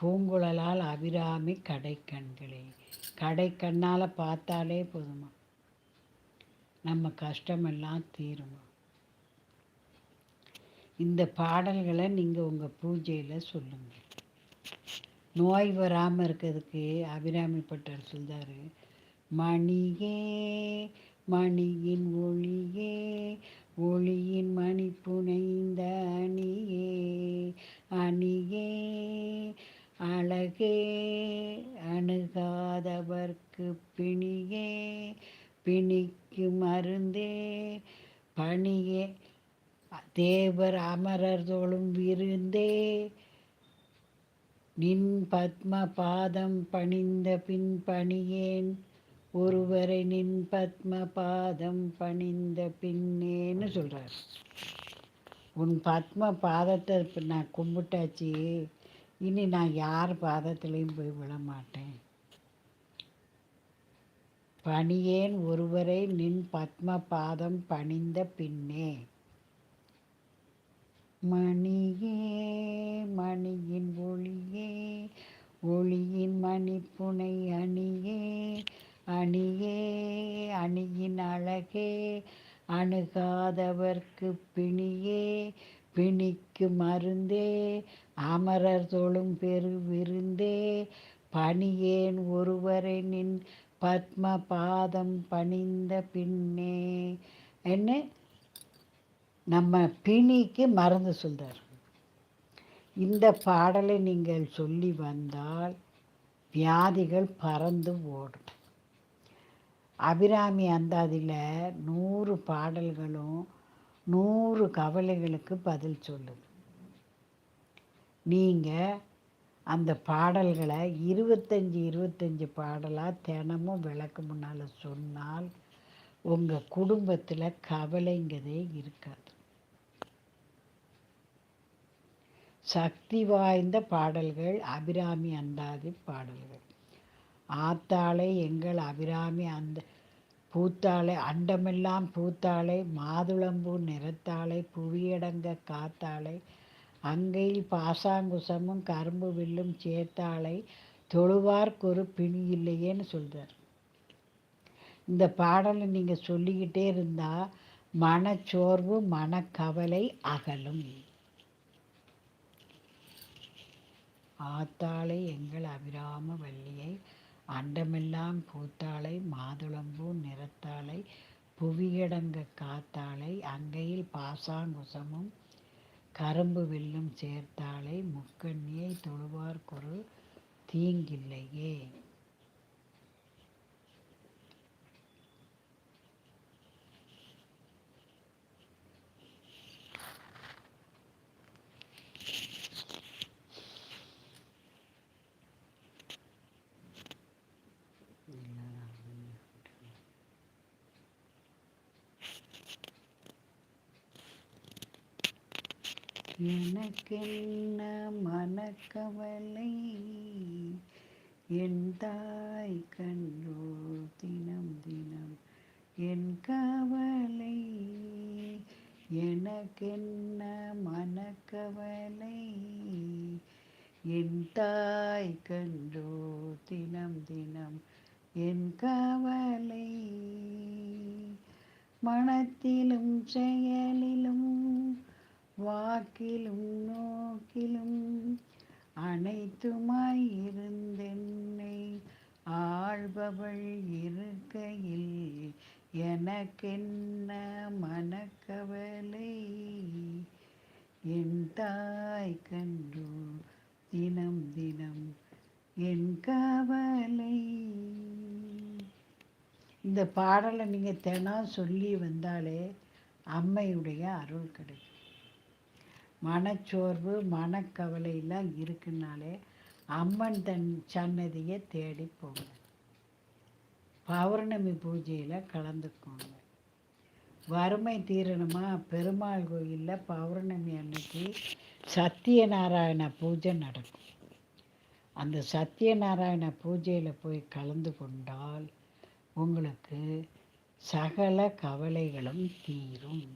பூங்குழலால் அபிராமி கடைக்கண்களே. கடைக்கண்ணால் பார்த்தாலே போதுமா? நம்ம கஷ்டமெல்லாம் தீருமா? இந்த பாடல்களை நீங்கள் உங்கள் பூஜையில் சொல்லுங்கள். நோய் வராமல் இருக்கிறதுக்கு அபிராமி பட்டர் சொல்றாரு. மணியே மணியின் ஒளியே ஒளியின் மணி புனைந்த அணியே அணுகே அணுகாதவர்க்கு பிணியே பிணிக்கு மருந்தே. பணியே தேவர் அமரர் தோளும் விருந்தே. நின் பத்ம பாதம் பணிந்த பின் பணியேன் ஒருவரை நின் பத்ம பாதம் பணிந்த பின்னேன்னு சொல்கிறார் உன் பத்ம பாதத்தை நான் கும்பிட்டாச்சு இனி நான் யார் பாதத்திலையும் போய் விழ மாட்டேன் பணியேன் ஒருவரை நின் பத்ம பாதம் பணிந்த பின்னே. மணியே மணியின் ஒளியே ஒளியின் மணிப்புனை அணியே அணியே அணியின் அழகே அணுகாதவர்க்கு பிணியே பிணிக்கு மருந்தே அமரர் தொழும் பெரு விருந்தே பணியேன் ஒருவரை நின் பத்ம பாதம் பணிந்த பின்னே. என்ன? நம்ம பிணிக்கு மறந்து சொல்கிறார் இந்த பாடலை நீங்கள் சொல்லி வந்தால் வியாதிகள் பறந்து ஓடும். அபிராமி அந்தாதியில் நூறு பாடல்களும் நூறு கவலைகளுக்கு பதில் சொல்லுது. நீங்கள் அந்த பாடல்களை இருபத்தஞ்சி இருபத்தஞ்சி பாடலாக தினமும் விளக்கு முன்னால் சொன்னால் உங்கள் குடும்பத்தில் கவலைங்கிறதே இருக்காது. சக்தி வாய்ந்த பாடல்கள் அபிராமி அந்தாதி பாடல்கள். ஆத்தாளை எங்கள் அபிராமி அந்த பூத்தாளை அண்டமெல்லாம் பூத்தாளை மாதுளம்பூ நிறத்தாளை புவியடங்க காத்தாளை அங்கையில் பாசாங்குசமும் கரும்பு வில்லும் சேத்தாளை தொழுவார்க்கொரு பிணி இல்லையேன்னு சொல்கிறார் இந்த பாடலை நீங்கள் சொல்லிக்கிட்டே இருந்தால் மனச்சோர்வு மனக்கவலை அகலும். ஆத்தாளை எங்கள் அபிராம வள்ளியை அண்டமெல்லாம் பூத்தாளை மாதுளம்பூ நிறத்தாளை புவியடங்க காத்தாளை அங்கையில் பாசாங்குசமும் கரும்பு வில்லும் சேர்த்தாளை முக்கண்ணியை தொழுவார்க்கொரு தீங்கில்லையே. எனக்கென்ன மனக்கவலை? என் தாய் கண்டோ தினம் தினம் என் கவலை. எனக்கென்ன மனக்கவலை? என் தாய் கண்டோ தினம் தினம் என் கவலை. மனத்திலும் செயலிலும் வாக்கிலும் நோக்கிலும் அனைத்துமாய் இருந்தென்னை ஆழ்பவள் இருக்கையில் எனக்கென்ன மனக்கவலை? என் தாய் கண்டோ தினம் தினம் என் கவலை. இந்த பாடலை நீங்கள் தினம் சொல்லி வந்தாலே அம்மையுடைய அருள் கிடைக்கும். மனச்சோர்வு மனக்கவலையெல்லாம் இருக்குனாலே அம்மன் தன் சன்னதியை தேடி போங்க. பௌர்ணமி பூஜையில் கலந்துக்கோங்க. வறுமை தீரணுமா பெருமாள் கோயிலில் பௌர்ணமி அன்னைக்கு சத்தியநாராயண பூஜை நடக்கும். அந்த சத்தியநாராயண பூஜையில் போய் கலந்து கொண்டால் உங்களுக்கு சகல கவலைகளும் தீரும்.